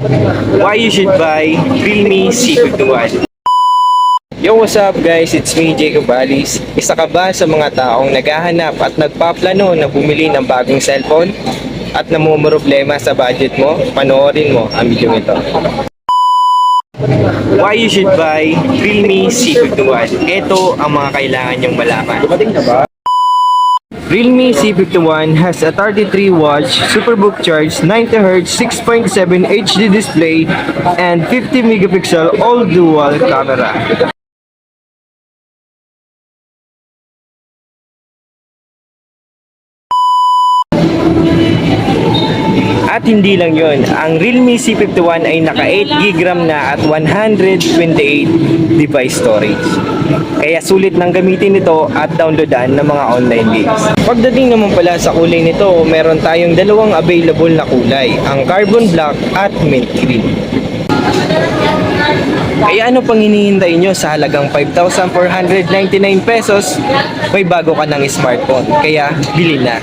Why you should buy Realme C51 Yo, what's up guys? It's me, Jacob Alice. Isa ka ba sa mga taong naghahanap at nagpaplano na bumili ng bagong cellphone? At namumroblema sa budget mo? Panoorin mo ang video ito. Why you should buy Realme C51? Ito ang mga kailangan nyong malaman. Realme C51 has a 33-watch Superbook charge 90Hz 6.7 HD display and 50 megapixel all-dual camera. At hindi lang yon, ang Realme C51 ay naka 8GB RAM na at 128 device storage. Kaya sulit nang gamitin ito at downloadan ng mga online games. Pagdating naman pala sa kulay nito, meron tayong dalawang available na kulay, ang carbon black at mint green. Kaya ano pang hinihintay nyo sa halagang 5,499 pesos, may bago ka ng smartphone. Kaya, bili na.